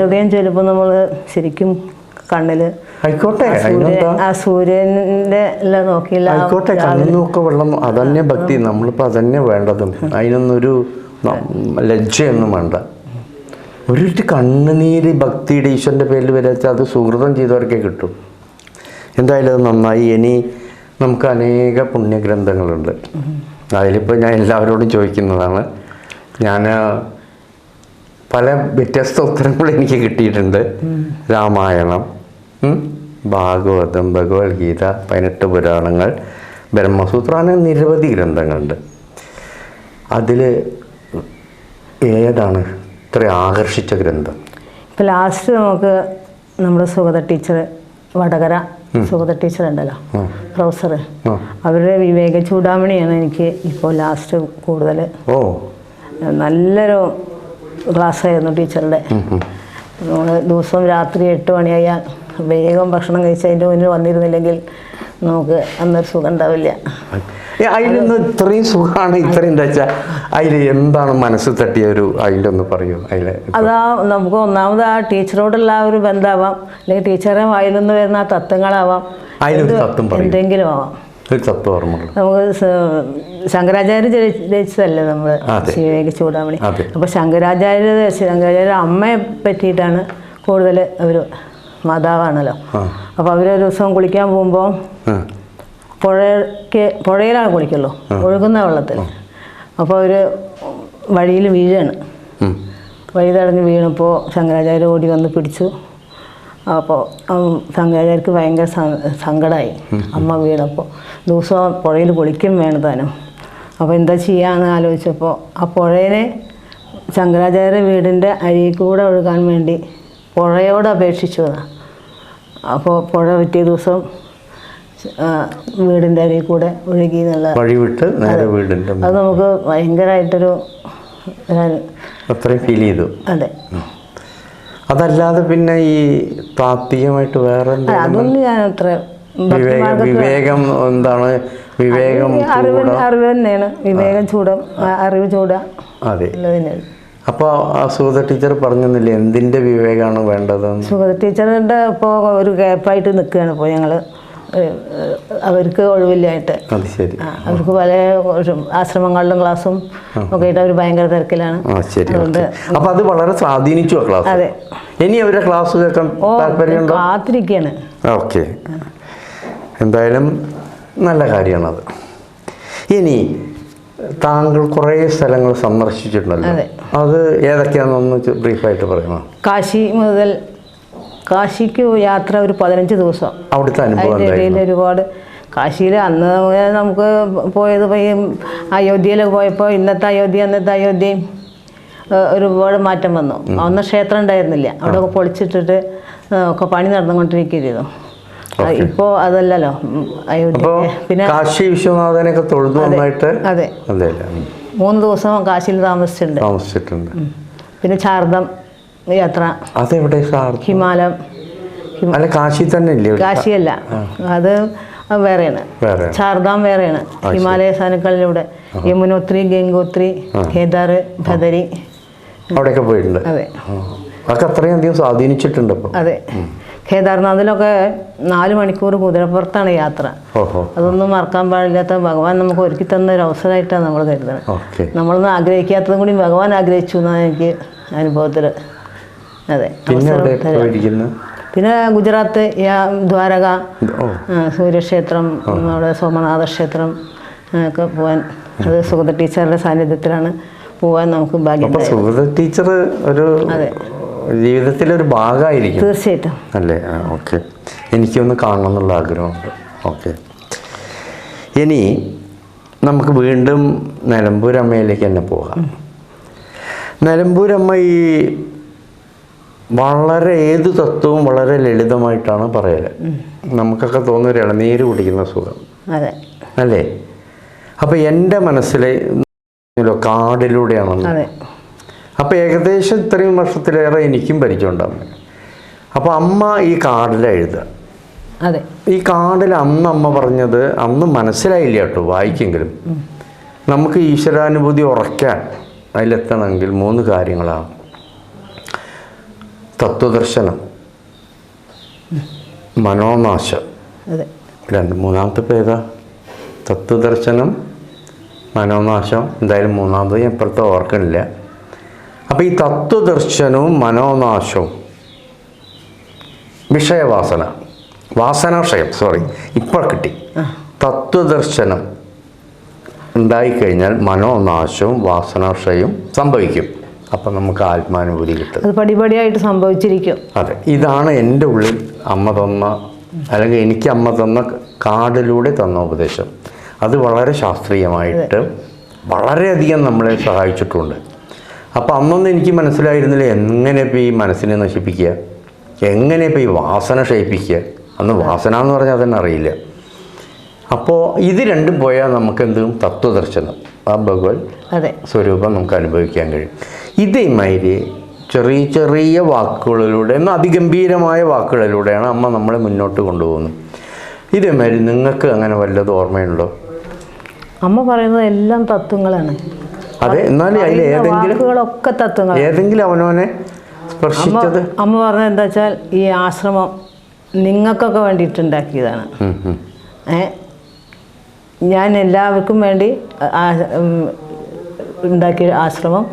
ഹൃദയം ചൊല്ലുമ്പോൾ നമ്മൾ ശരിക്കും കണ്ണിൽ ആയിക്കോട്ടെ ആ സൂര്യന്റെ നോക്കിയില്ല. വെള്ളം അതന്നെ ഭക്തി നമ്മളിപ്പോൾ അതന്നെ വേണ്ടതും. അതിനൊന്നൊരു ലജ്ജയൊന്നും വേണ്ട. ഒരു കണ്ണുനീര് ഭക്തിയുടെ ഈശ്വരന്റെ പേരിൽ വരച്ചാൽ അത് സുഹൃതം ചെയ്തവർക്കേ കിട്ടും. എന്തായാലും അത് നന്നായി. ഇനി നമുക്ക് അനേക പുണ്യഗ്രന്ഥങ്ങളുണ്ട്. അതിലിപ്പോൾ ഞാൻ എല്ലാവരോടും ചോദിക്കുന്നതാണ്. ഞാൻ പല വ്യത്യസ്ത ഉത്തരങ്ങൾ എനിക്ക് കിട്ടിയിട്ടുണ്ട്. രാമായണം ഭാഗവതം ഭഗവത്ഗീത പതിനെട്ട് പുരാണങ്ങൾ ബ്രഹ്മസൂത്ര അങ്ങനെ നിരവധി ഗ്രന്ഥങ്ങളുണ്ട്. അതിൽ ഏതാണ്? ഇത്ര ആകർഷിച്ച ഗ്രന്ഥം. ഇപ്പം ലാസ്റ്റ് നമുക്ക് നമ്മുടെ സുഗത ടീച്ചർ വടകര സുഗത ടീച്ചർ ഉണ്ടല്ലോ. പ്രൊഫസർ അവരുടെ വിവേക ചൂടാമണിയാണ് എനിക്ക് ഇപ്പോൾ ലാസ്റ്റ് കൂടുതൽ ഓ. നല്ലൊരു ക്ലാസ് ആയിരുന്നു ടീച്ചറുടെ. നമ്മൾ ദിവസവും രാത്രി എട്ട് മണിയായാൽ വേഗം ഭക്ഷണം കഴിച്ച് അതിന്റെ മുന്നിൽ വന്നിരുന്നില്ലെങ്കിൽ നമുക്ക് അന്നൊരു സുഖം ഉണ്ടാവില്ല. അതിലൊന്ന് ഇത്രയും സുഖമാണ് ഇത്രയും എന്താ അതിൽ എന്താണ് മനസ്സ് തട്ടിയ ഒരു അതിലൊന്ന് പറയൂ അതിൽ അതാ നമുക്ക് ഒന്നാമത് ആ ടീച്ചറോടുള്ള ആ ഒരു ബന്ധമാവാം അല്ലെങ്കിൽ ടീച്ചറെ വായിൽ നിന്ന് വരുന്ന ആ തത്വങ്ങളാവാം. അതിലൊരു തത്വം. എന്തെങ്കിലും ആവാം. ഒരു തത്വ നമുക്ക് ശങ്കരാചാര്യ ജനിച്ചതല്ലേ നമ്മൾ. ശിവവേഗ ചൂടാമണി. അപ്പൊ അപ്പോൾ ശങ്കരാചാര്യ ശങ്കരാചാര്യ അമ്മയെ പറ്റിയിട്ടാണ് കൂടുതൽ അവർ മാതാവാണല്ലോ. അപ്പൊ അപ്പോൾ അവരൊരു ദിവസം കുളിക്കാൻ പോകുമ്പോൾ ആ. പുഴയ്ക്ക് പുഴയിലാണ് കുളിക്കുള്ളൂ. ഒഴുകുന്ന വെള്ളത്തിൽ. അപ്പോൾ അവർ വഴിയിൽ വീഴാണ്. വഴി തടഞ്ഞ് വീണപ്പോൾ ശങ്കരാചാര്യ ഓടി വന്ന് പിടിച്ചു. അപ്പോൾ ശങ്കരാചാര്യക്ക് ഭയങ്കര സങ്കടമായി അമ്മ വീണപ്പോൾ ദിവസവും പുഴയിൽ കുളിക്കും വേണം താനും. അപ്പോൾ എന്താ ചെയ്യാന്ന് ആലോചിച്ചപ്പോൾ ആ പുഴയിലെ ശങ്കരാചാര്യ വീടിന്റെ അരിയിൽ കൂടെ ഒഴുകാൻ വേണ്ടി പുഴയോട് അപേക്ഷിച്ചു എന്നാ. അപ്പോൾ പുഴ പിറ്റേ ദിവസം വീടിന്റെ അരി കൂടെ ഒഴുകി എന്നുള്ള വഴി വിട്ട് നേരെ വീടിന്റെ അത് നമുക്ക് ഭയങ്കരമായിട്ടൊരു അത്രയും ഫീൽ ചെയ്തു. അതെ. അതല്ലാതെ പിന്നെ ഈ താത്വികമായിട്ട് വേറെ അതൊന്നും ഞാൻ അത്ര വിവേകം എന്താണ്? വിവേകം അറിവ് അറിവ് തന്നെയാണ്. വിവേകം ചൂടം അറിവ് ചൂട. അതെ. അപ്പോൾ സുഗത ടീച്ചർ പറഞ്ഞില്ലേ എന്തിന്റെ വിവേകമാണ് വേണ്ടത് സുഗത ടീച്ചറിന്റെ ഇപ്പോ ഒരു ഗ്യാപ്പായിട്ട് നിൽക്കുകയാണ് ഇപ്പോൾ ഞങ്ങൾ അവർക്ക് ഒഴിവില്ലായിട്ട്. ശരി. അവർക്ക് പല ആശ്രമങ്ങളിലും ക്ലാസ്സും ഒക്കെ ആയിട്ട് അവർ ഭയങ്കര തിരക്കിലാണ്. അപ്പൊ അതുകൊണ്ട് അപ്പോൾ അത് വളരെ സ്വാധീനിച്ചു ക്ലാസ്. അതെ. ഇനി അവരുടെ ക്ലാസ് കേൾക്കാൻ കാത്തിരിക്കാണ് താല്പര്യമുണ്ടോ? കാത്തിരിക്കുകയാണ്. ഓക്കെ. എന്തായാലും നല്ല കാര്യമാണത്. ഇനി താങ്കൾ കുറെ സ്ഥലങ്ങൾ സന്ദർശിച്ചിട്ടുണ്ടല്ലോ. അത്. ഏതൊക്കെയാണെന്നൊന്ന് ചെ- ബ്രീഫായിട്ട് പറയണം കാശി മുതൽ കാശിക്ക് യാത്ര ഒരു പതിനഞ്ച് ദിവസം. അവിടുത്തെ അനുഭവം ഒരുപാട് കാശിയിൽ അന്ന് നമുക്ക് പോയത് പോയി അയോധ്യയിൽ പോയപ്പോൾ ഇന്നത്തെ അയോധ്യ അന്നത്തെ അയോധ്യയും ഒരുപാട് മാറ്റം വന്നു. അന്ന് ക്ഷേത്രം ഉണ്ടായിരുന്നില്ല. അവിടെ ഒക്കെ പൊളിച്ചിട്ടിട്ട് ഒക്കെ പണി നടന്നുകൊണ്ടിരിക്കുകയായിരുന്നു. ഇപ്പോൾ അതല്ലല്ലോ. പിന്നെ കാശി വിശ്വനാഥനൊക്കെ തൊഴുതു നന്നായിട്ട്? അതെ. അതെ. മൂന്ന് ദിവസം കാശിയിൽ താമസിച്ചിട്ടുണ്ട്. താമസിച്ചിട്ടുണ്ട്. പിന്നെ ചാർദം യാത്ര. അതെവിടെ ഹിമാലയം. അല്ല കാശി തന്നെ ഇല്ലേ? കാശിയല്ല. അത് വേറെയാണ്. ചാർദാം വേറെയാണ്. ഹിമാലയ സാനുക്കളിലൂടെ യമുനോത്രി ഗംഗോത്രി കേദാർ ഭദരി. അവിടെയൊക്കെ പോയിട്ടുണ്ട്? അതെ. അതൊക്കെ അത്രയും അധികം സ്വാധീനിച്ചിട്ടുണ്ട് അതെ. കേദാർനാഥിലൊക്കെ നാല് മണിക്കൂർ കുതിരപ്പുറത്താണ് യാത്ര. അതൊന്നും മറക്കാൻ പാടില്ലാത്ത ഭഗവാൻ നമുക്ക് ഒരുക്കി തന്ന ഒരു അവസരമായിട്ടാണ് നമ്മൾ കരുതുന്നത്. നമ്മളൊന്നും ആഗ്രഹിക്കാത്തതും കൂടി ഭഗവാൻ ആഗ്രഹിച്ചു എന്നാണ് എനിക്ക് അനുഭവത്തിൽ അതെ. പിന്നെ ഗുജറാത്ത് യാ- ദ്വാരക സൂര്യക്ഷേത്രം നമ്മുടെ സോമനാഥ ക്ഷേത്രം ഒക്കെ പോകാൻ അത് സുഗത ടീച്ചറുടെ സാന്നിധ്യത്തിലാണ് പോകാൻ നമുക്ക് ഭാഗ്യം ഉണ്ടായത്. ടീച്ചർ ഒരു അതെ. ജീവിതത്തിലൊരു ഭാഗമായിരിക്കും. തീർച്ചയായിട്ടും. അല്ലേ? ഓക്കെ. എനിക്കൊന്ന് കാണണം എന്നുള്ള ആഗ്രഹമുണ്ട്. ഓക്കെ. ഇനി നമുക്ക് വീണ്ടും നിലമ്പൂരമ്മയിലേക്ക് തന്നെ പോകാം. നിലമ്പൂരമ്മ ഈ വളരെ ഏത് തത്വവും വളരെ ലളിതമായിട്ടാണ് പറയൽ. നമുക്കൊക്കെ തോന്നുന്ന ഒരു ഇളനീര് കുടിക്കുന്ന സുഖം. അതെ. അല്ലേ? അപ്പോൾ എന്റെ മനസ്സിലെ കാടിലൂടെയാണെന്ന് അപ്പോൾ ഏകദേശം ഇത്രയും വർഷത്തിലേറെ എനിക്കും പരിചയമുണ്ടാകും അപ്പോൾ അമ്മ ഈ കാർഡിലാണ് എഴുതുക. അതെ. ഈ കാർഡിൽ അന്ന് അമ്മ പറഞ്ഞത് അന്ന് മനസ്സിലായില്ല കേട്ടോ വായിക്കെങ്കിലും. നമുക്ക് ഈശ്വരാനുഭൂതി ഉറയ്ക്കാൻ അതിലെത്തണമെങ്കിൽ മൂന്ന് കാര്യങ്ങളാണ് തത്വദർശനം. മനോനാശം. രണ്ട് മൂന്നാമത്തെ പേരാ തത്വദർശനം മനോനാശം. എന്തായാലും മൂന്നാമത് ഞാൻ ഇപ്പോഴത്തെ ഓർക്കണില്ല. അപ്പോൾ ഈ തത്വദർശനവും മനോനാശവും. വിഷയവാസന. വാസനാക്ഷയം സോറി ഇപ്പോൾ കിട്ടി. തത്വദർശനം ഉണ്ടായിക്കഴിഞ്ഞാൽ മനോനാശവും വാസനാക്ഷയവും സംഭവിക്കും. അപ്പം നമുക്ക് ആത്മാനുഭൂതി കിട്ടും. അത് പടിപടിയായിട്ട് സംഭവിച്ചിരിക്കും. അതെ ഇതാണ് എന്റെ ഉള്ളിൽ അമ്മ തന്ന അല്ലെങ്കിൽ എനിക്ക് അമ്മ തന്ന കാർഡിലൂടെ തന്ന ഉപദേശം. അത് വളരെ ശാസ്ത്രീയമായിട്ട് വളരെയധികം നമ്മളെ സഹായിച്ചിട്ടുണ്ട്. അപ്പോൾ അന്നൊന്നും എനിക്ക് മനസ്സിലായിരുന്നില്ല എങ്ങനെ ഇപ്പോൾ ഈ മനസ്സിനെ നശിപ്പിക്കുക? എങ്ങനെ ഇപ്പോൾ ഈ വാസന ക്ഷയിപ്പിക്കുക? അന്ന് വാസന എന്ന് പറഞ്ഞാൽ തന്നെ അറിയില്ല. അപ്പോൾ ഇത് രണ്ടും പോയാൽ നമുക്ക് എന്തും തത്വദർശനം. ആ ഭഗവത് അതെ. സ്വരൂപം നമുക്ക് അനുഭവിക്കാൻ കഴിയും. ഇതേമാതിരി ചെറിയ ചെറിയ വാക്കുകളിലൂടെ എന്നാൽ അതിഗംഭീരമായ വാക്കുകളിലൂടെയാണ് അമ്മ നമ്മളെ മുന്നോട്ട് കൊണ്ടുപോകുന്നത്. ഇതേമാതിരി നിങ്ങൾക്ക് അങ്ങനെ വല്ലതും ഓർമ്മയുണ്ടോ? അമ്മ പറയുന്നത് എല്ലാം തത്വങ്ങളാണ്. അതെ എന്നാലും അതിൽ ഏതെങ്കിലും വാക്കുകളൊക്കെ തത്വങ്ങൾ ഏതെങ്കിലും അവനവനെ സ്പർശിച്ചത്. അമ്മ പറഞ്ഞത് എന്താ വെച്ചാൽ ഈ ആശ്രമം നിങ്ങൾക്കൊക്കെ വേണ്ടിയിട്ടുണ്ടാക്കിയതാണ്. ഉണ്ടാക്കിയതാണ്. ഞാൻ എല്ലാവർക്കും വേണ്ടി ഉണ്ടാക്കിയ ആശ്രമം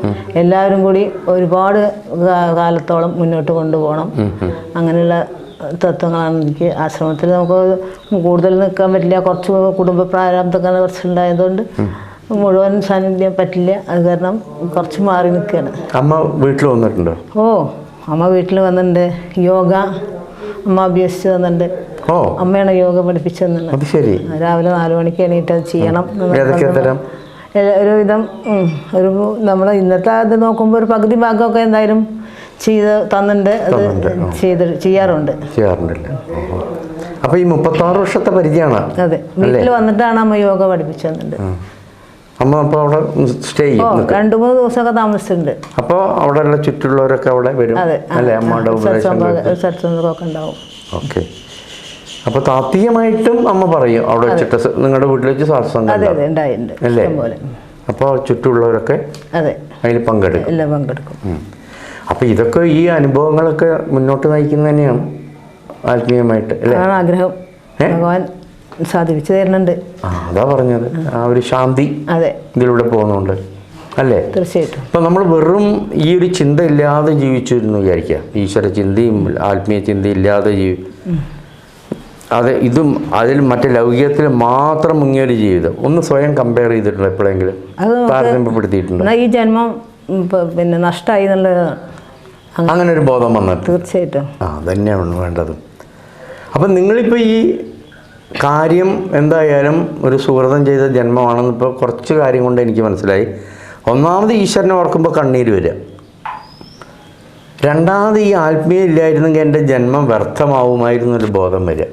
എല്ലാവരും കൂടി ഒരുപാട് കാലത്തോളം മുന്നോട്ട് കൊണ്ടുപോകണം. അങ്ങനെയുള്ള തത്വങ്ങളാണ് എനിക്ക് ആശ്രമത്തിൽ നമുക്ക് കൂടുതൽ നിൽക്കാൻ പറ്റില്ല. കുറച്ച് കുടുംബ പ്രാരാബ്ദങ്ങൾ കുറച്ചുണ്ടായതുകൊണ്ട് മുഴുവൻ സാന്നിധ്യം പറ്റില്ല. അത് കാരണം കുറച്ച് മാറി നിൽക്കുകയാണ് അമ്മ വീട്ടിൽ വന്നിട്ടുണ്ട്? ഓ അമ്മ വീട്ടിൽ വന്നിട്ടുണ്ട്. യോഗ അമ്മ അഭ്യസിച്ച് തന്നിട്ടുണ്ട്. ഓ. അമ്മയാണ് യോഗ പഠിപ്പിച്ചത് ശരി. രാവിലെ നാല് മണിക്ക് എണീറ്റ് അത് ചെയ്യണം ഒരുവിധം ഒരു നമ്മൾ ഇന്നത്തെ അത് നോക്കുമ്പോൾ ഒരു പകുതി ഭാഗമൊക്കെ എന്തായാലും ചെയ്ത് തന്നിട്ടുണ്ട്. അത് ചെയ്ത് ചെയ്യാറുണ്ട്. ചെയ്യാറുണ്ടല്ലേ? അപ്പൊ ഈ മുപ്പത്താറ് വർഷത്തെ പരിചയമാണ്. അതെ. വീട്ടിൽ വന്നിട്ടാണ് അമ്മ യോഗ പഠിപ്പിച്ചു തന്നിട്ടുണ്ട് അമ്മ അപ്പോൾ അവിടെ സ്റ്റേ ചെയ്യും രണ്ടു മൂന്ന് ദിവസമൊക്കെ താമസിച്ചിട്ടുണ്ട്. അപ്പോൾ അവിടെയുള്ള ചുറ്റുള്ളവരൊക്കെ അവിടെ വരും അല്ലേ? അമ്മയുടെ സത്സംഗമൊക്കെ ഉണ്ടാവും. ഓക്കെ. അപ്പോൾ താത്വികമായിട്ടും അമ്മ പറയും അവിടെ വെച്ചിട്ട് നിങ്ങളുടെ വീട്ടിൽ വെച്ച് സത്സംഗം അല്ലേ? അപ്പോൾ ചുറ്റുള്ളവരൊക്കെ അതെ. അതിൽ പങ്കെടുക്കും. എല്ലാം പങ്കെടുക്കും. അപ്പോൾ ഇതൊക്കെ ഈ അനുഭവങ്ങളൊക്കെ മുന്നോട്ട് നയിക്കുന്നത് തന്നെയാണ് ആത്മീയമായിട്ട് അല്ലേ? ആഗ്രഹം? ഭഗവാൻ സാധിപ്പിച്ചു തരുന്നുണ്ട്. അതാ പറഞ്ഞത്. ആ ഒരു ശാന്തി അതെ. ഇതിലൂടെ പോകുന്നുണ്ട്. അല്ലേ? തീർച്ചയായിട്ടും. ഇപ്പം നമ്മൾ വെറും ഈ ഒരു ചിന്ത ഇല്ലാതെ ജീവിച്ചിരുന്നു വിചാരിക്കുക. ഈശ്വര ചിന്തയും ആത്മീയ ചിന്തയും ഇല്ലാതെ ജീവി അത് ഇതും അതിൽ മറ്റു ലൗകികത്തിൽ മാത്രം മുങ്ങിയൊരു ജീവിതം. ഒന്ന് സ്വയം കമ്പയർ ചെയ്തിട്ടുണ്ട് എപ്പോഴെങ്കിലും? താരതമ്യപ്പെടുത്തിയിട്ടുണ്ട്? എന്നാൽ ഈ ജന്മം പിന്നെ നഷ്ടമായി എന്നുള്ള അങ്ങനെ ഒരു ബോധം വന്നിട്ട് തീർച്ചയായിട്ടും. ആ തന്നെയാണ് വേണ്ടത്. അപ്പം നിങ്ങളിപ്പോൾ ഈ കാര്യം എന്തായാലും ഒരു സുഹൃതം ചെയ്ത ജന്മമാണെന്ന് ഇപ്പോൾ കുറച്ച് കാര്യം കൊണ്ട് എനിക്ക് മനസ്സിലായി. ഒന്നാമത് ഈശ്വരനെ ഓർക്കുമ്പോൾ കണ്ണീര് വരിക. രണ്ടാമത് ഈ ആത്മീയം ഇല്ലായിരുന്നെങ്കിൽ എന്റെ ജന്മം വ്യർത്ഥമാവുമായിരുന്നു ഒരു ബോധം വരിക.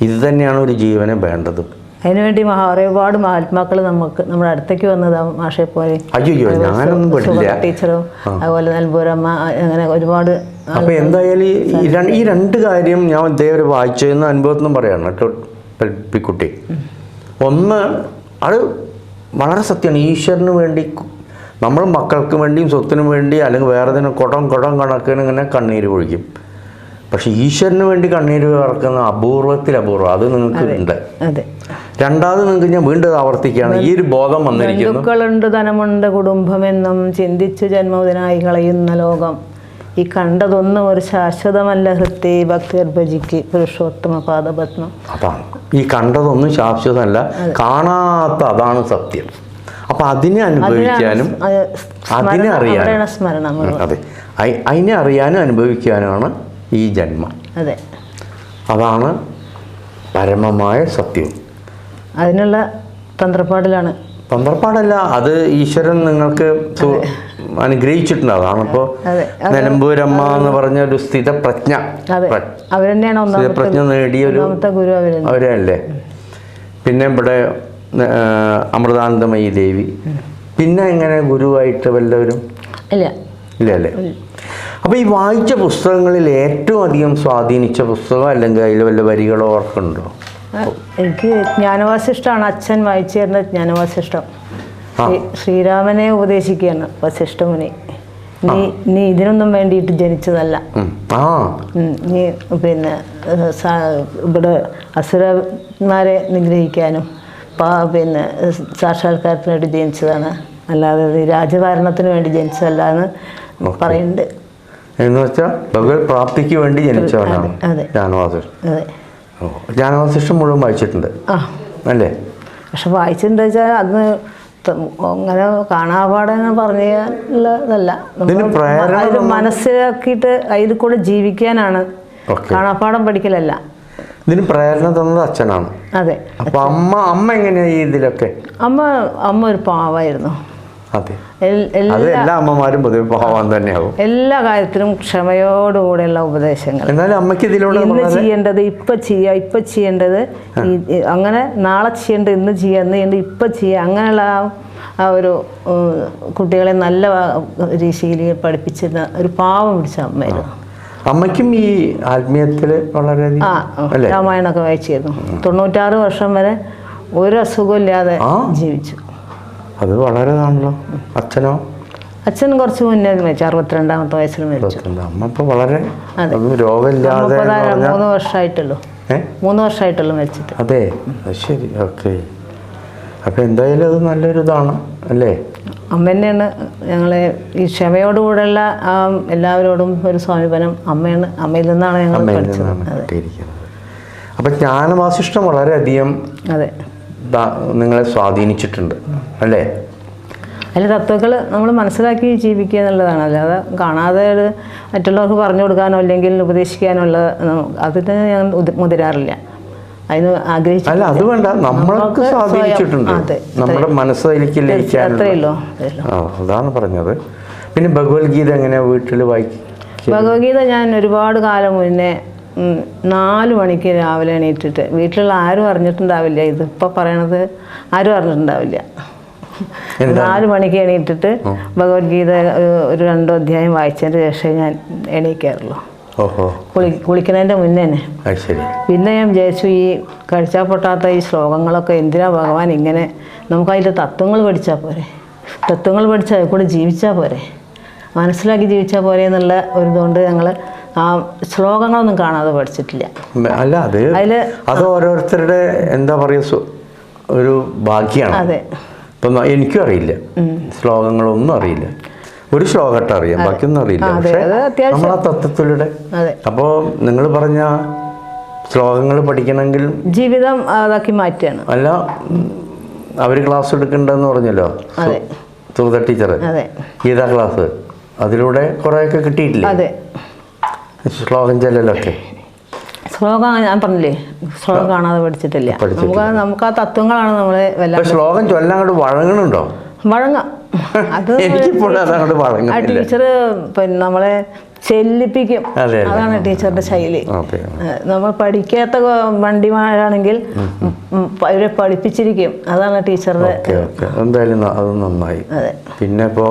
ഇത് തന്നെയാണ് ഒരു ജീവനെ വേണ്ടത്. അതിനുവേണ്ടി മഹാ ഒരുപാട് മഹാത്മാക്കൾ നമുക്ക് നമ്മുടെ അടുത്തേക്ക് വന്നത് മാഷെ പോലെ. അയ്യോ ഞാനൊന്നും ടീച്ചറും അതുപോലെ നൽപൂരമ്മ അങ്ങനെ ഒരുപാട് അപ്പോൾ എന്തായാലും ഈ- രണ്ട് കാര്യം ഞാൻ ഇതേവരെ വായിച്ചതെന്ന് എന്ന അനുഭവത്തിനും പറയാണ് കേട്ടോ. പെൽപ്പിക്കുട്ടി ഒന്ന് അത് വളരെ സത്യമാണ്. ഈശ്വരന് വേണ്ടി നമ്മൾ മക്കൾക്ക് വേണ്ടിയും സ്വത്തിനും വേണ്ടി അല്ലെങ്കിൽ വേറെ തന്നെ കുടം കുടം കണക്കിന് ഇങ്ങനെ കണ്ണീര് പൊഴിക്കും പക്ഷെ ഈശ്വരന് വേണ്ടി കണ്ണീര് വിറക്കുന്ന അപൂർവത്തിൽ അപൂർവം. അത് നിങ്ങൾക്ക് ഉണ്ട്. രണ്ടാമത് നിങ്ങൾക്ക് ഞാൻ വീണ്ടും ആവർത്തിക്കുകയാണ്. ഈ ഒരു ബോധം വന്നിരിക്കുന്നു. ബന്ധുക്കളുണ്ട് ധനമുണ്ട് കുടുംബമെന്നും ചിന്തിച്ചു ജന്മദിനായി കളയുന്ന ലോകം. ഈ കണ്ടതൊന്നും ഒരു ശാശ്വതമല്ല ഹൃത്തി ഭക്തിർഭജിക്ക് പുരുഷോത്തമ പാദപത്മം അതാണ്. ഈ കണ്ടതൊന്നും ശാശ്വതമല്ല. കാണാത്ത അതാണ് സത്യം. അപ്പം അതിനെ അനുഭവിക്കാനും അതിനെ അറിയാനും. അതെ. അതിനെ അറിയാനും അനുഭവിക്കാനുമാണ് ഈ ജന്മം. അതെ. അതാണ് പരമമായ സത്യം. അതിനുള്ള തന്ത്രപ്പാടിലാണ്. തന്ത്രപ്പാടല്ല അത് ഈശ്വരൻ നിങ്ങൾക്ക് സു- അനുഗ്രഹിച്ചിട്ടുണ്ട് അതാണ് ഇപ്പോൾ അതെ നിലമ്പൂരമ്മ എന്ന് പറഞ്ഞ ഒരു സ്ഥിതപ്രജ്ഞ പ്രജ്ഞ സ്ഥിതപ്രജ്ഞ നേടിയ ഒരു അവരല്ലേ? പിന്നെ ഇവിടെ അമൃതാനന്ദമയി ദേവി. പിന്നെ എങ്ങനെ ഗുരുവായിട്ട് വല്ലവരും? ഇല്ല. ഇല്ല അല്ലേ? അപ്പോൾ ഈ വായിച്ച പുസ്തകങ്ങളിൽ ഏറ്റവും അധികം സ്വാധീനിച്ച പുസ്തകം അല്ലെങ്കിൽ അതിൽ വല്ല വരികളോ ഓർക്കുന്നുണ്ടോ എനിക്ക് ജ്ഞാനവാസിഷ്ടമാണ് അച്ഛൻ വായിച്ചു തരുന്ന ജ്ഞാനവാസിഷ്ടം ശ്രീരാമനെ ഉപദേശിക്കുകയാണ് വസിഷ്ഠമുനി. നീ നീ ഇതിനൊന്നും വേണ്ടിയിട്ട് ജനിച്ചതല്ല. നീ പിന്നെ ഇവിടെ അസുരന്മാരെ നിഗ്രഹിക്കാനും പാ- പിന്നെ സാക്ഷാത്കാരത്തിന് വേണ്ടി ജനിച്ചതാണ്. അല്ലാതെ രാജഭരണത്തിന് വേണ്ടി ജനിച്ചതല്ല എന്ന് പറയുന്നുണ്ട്. എന്ന് വെച്ചാൽ ഭഗവത് പ്രാപ്തിക്ക് വേണ്ടി ജനിച്ചവനാണ് ജ്ഞാനവാസിഷ്ടം മുഴുവൻ വായിച്ചിട്ടുണ്ട്. ആ. അല്ലേ? പക്ഷെ വായിച്ചിട്ടുണ്ട് വെച്ചാൽ ത- അങ്ങനെ കാണാപാടെന്ന് പറഞ്ഞുള്ളതല്ല അതിൽ മനസ്സിലാക്കിയിട്ട് അതിൽ കൂടെ ജീവിക്കാനാണ്. കാണാപ്പാടം പഠിക്കലല്ല. ഇതിന് പ്രേരണ തന്നത് അച്ഛനാണ്. അതെ. അപ്പൊ അമ്മ അമ്മ എങ്ങനെയാ ഈ ഇതിലൊക്കെ? അമ്മ അമ്മ ഒരു പാവായിരുന്നു. എല്ലാ അമ്മമാരും പൊതുവെ പോവാൻ തന്നെയാവും. എല്ലാ കാര്യത്തിലും ക്ഷമയോടുകൂടെയുള്ള ഉപദേശങ്ങൾ. എന്നാലും അമ്മയ്ക്ക് ഇതിലൂടെ ഇന്ന് ചെയ്യേണ്ടത് ഇപ്പൊ ചെയ്യുക ഇപ്പൊ ചെയ്യേണ്ടത് അങ്ങനെ നാളെ ചെയ്യേണ്ടത് ഇന്ന് ചെയ്യുക ഇന്ന് ചെയ്യേണ്ടത് ഇപ്പൊ ചെയ്യുക അങ്ങനെയുള്ള ആ- ഒരു കുട്ടികളെ നല്ല രീതിയിൽ പഠിപ്പിച്ചിരുന്ന ഒരു പാവം പിടിച്ച അമ്മയായിരുന്നു. അമ്മയ്ക്കും ഈ ആത്മീയത്തിൽ വളരെ രാമായണൊക്കെ രാമായണമൊക്കെ വായിച്ചിരുന്നു. തൊണ്ണൂറ്റാറ് വർഷം വരെ ഒരു അസുഖമില്ലാതെ ഇല്ലാതെ ജീവിച്ചു. അത് വളരെ ഇതാണല്ലോ അച്ഛനോ? അച്ഛൻ കുറച്ച് മുന്നേ മരിച്ചു. അറുപത്തിരണ്ടാമത്തെ വയസ്സിൽ മരിച്ചു. അമ്മ വളരെ. രോഗമില്ലാതെ മൂന്ന് വർഷമായിട്ടുള്ളൂ. മൂന്ന് വർഷമായിട്ടുള്ളൂ മരിച്ചിട്ട്. അതെ. ശരി. ഓക്കെ. അപ്പൊ എന്തായാലും അത് നല്ലൊരു ഇതാണ് അല്ലേ? അമ്മ തന്നെയാണ് ഞങ്ങളെ ഈ ക്ഷമയോടുകൂടെയുള്ള എല്ലാവരോടും ഒരു സമീപനം അമ്മയാണ്. അമ്മയിൽ നിന്നാണ് ഞങ്ങൾ അപ്പൊ പഠിച്ചത്. അപ്പോൾ ജ്ഞാനവാസിഷ്ടം വളരെയധികം അതെ. നിങ്ങളെ സ്വാധീനിച്ചിട്ടുണ്ട്. അല്ലേ? അതിൽ തത്വങ്ങൾ നമ്മൾ മനസ്സിലാക്കി ജീവിക്കുക എന്നുള്ളതാണ്. അല്ലാതെ കാണാതെ മറ്റുള്ളവർക്ക് പറഞ്ഞു കൊടുക്കാനോ അല്ലെങ്കിൽ ഉപദേശിക്കാനോ ഉള്ള അതിന് ഞാൻ മുതിരാറില്ല. അതിന് ആഗ്രഹിച്ചു അല്ല അത് വേണ്ട. നമ്മൾക്ക് സ്വാധീനിച്ചിട്ടുണ്ട്. നമ്മുടെ മനസ്സിലേക്ക് ലയിക്കാനുള്ള അതാണ് പറഞ്ഞത്. പിന്നെ ഭഗവത്ഗീത എങ്ങനെ വീട്ടിൽ വായിക്കും ഭഗവത്ഗീത ഞാൻ ഒരുപാട് കാലം മുന്നേ നാല് മണിക്ക് രാവിലെ എണീറ്റിട്ട്. വീട്ടിലുള്ള ആരും അറിഞ്ഞിട്ടുണ്ടാവില്ല. ഇതിപ്പോൾ പറയണത് ആരും അറിഞ്ഞിട്ടുണ്ടാവില്ല. നാല് മണിക്ക് എണീറ്റിട്ട് ഭഗവത്ഗീത ഒരു രണ്ടോ അധ്യായം വായിച്ചതിന് ശേഷം ഞാൻ എണീക്കാറുള്ളൂ. കുളി കുളിക്കുന്നതിന്റെ മുന്നേ പിന്നെ ഞാൻ വിചാരിച്ചു ഈ കഴിച്ചാൽ പൊട്ടാത്ത ഈ ശ്ലോകങ്ങളൊക്കെ എന്തിനാ ഭഗവാൻ ഇങ്ങനെ നമുക്കതിന്റെ തത്വങ്ങൾ പഠിച്ചാൽ പോരെ? തത്വങ്ങൾ പഠിച്ചാൽ അതിൽ കൂടെ ജീവിച്ചാൽ പോരെ? മനസ്സിലാക്കി ജീവിച്ചാൽ പോരെ എന്നുള്ള ഒരു ഇതുകൊണ്ട് ഞങ്ങൾ ആ ശ്ലോകങ്ങളൊന്നും കാണാതെ പഠിച്ചിട്ടില്ല. അല്ല അത് അതിൽ അത് ഓരോരുത്തരുടെ എന്താ പറയുക ഒരു ഭാഗ്യമാണ് അതെ. ഇപ്പം എനിക്കും അറിയില്ല. ശ്ലോകങ്ങളൊന്നും അറിയില്ല. ഒരു ശ്ലോകട്ട് അറിയാം ബാക്കിയൊന്നും അറിയില്ല. അതെ, പക്ഷേ നമ്മൾ ആ തത്വത്തിലൂടെ. അപ്പോൾ നിങ്ങൾ പറഞ്ഞ ശ്ലോകങ്ങൾ പഠിക്കണമെങ്കിൽ ജീവിതം അതാക്കി മാറ്റുകയാണ്. അല്ല അവർ ക്ലാസ് എടുക്കണ്ടെന്ന് പറഞ്ഞല്ലോ. അതെ. സുഹൃത ടീച്ചർ ഗീതാ ക്ലാസ്. അതിലൂടെ കുറേയൊക്കെ കിട്ടിയിട്ടില്ല? ശ്ലോകം ചെല്ലലൊക്കെ. ശ്ലോകം ഞാൻ പറഞ്ഞില്ലേ? ശ്ലോകം കാണാതെ പഠിച്ചിട്ടില്ല. നമുക്ക് ആ- നമുക്ക് ആ തത്വങ്ങളാണ് നമ്മളെ ശ്ലോകം ചൊല്ലാൻ അങ്ങോട്ട് വഴങ്ങണുണ്ടോ? വഴങ്ങാം. അത് ആ ടീച്ചർ പിന്നെ നമ്മളെ ചെല്ലിപ്പിക്കും. അതെ, അതെ. അതാണ് ടീച്ചറുടെ ശൈലി. നമ്മൾ പഠിക്കാത്ത വണ്ടിമാരാണെങ്കിൽ അവരെ പഠിപ്പിച്ചിരിക്കും. അതാണ് ടീച്ചറുടെ എന്തായാലും അത് നന്നായി. പിന്നെ ഇപ്പോൾ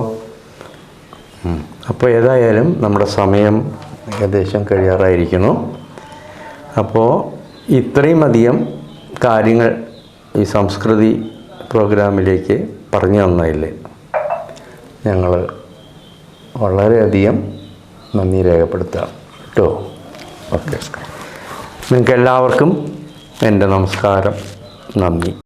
അപ്പോൾ ഏതായാലും നമ്മുടെ സമയം ഏകദേശം കഴിയാറായിരിക്കുന്നു. അപ്പോൾ ഇത്രയും അധികം കാര്യങ്ങൾ ഈ സംസ്കൃതി പ്രോഗ്രാമിലേക്ക് പറഞ്ഞു തന്നതില്ലേ ഞങ്ങൾ വളരെയധികം നന്ദി രേഖപ്പെടുത്താം. കേട്ടോ? ഓക്കെ. നിങ്ങൾക്ക് എല്ലാവർക്കും എന്റെ നമസ്കാരം. നന്ദി.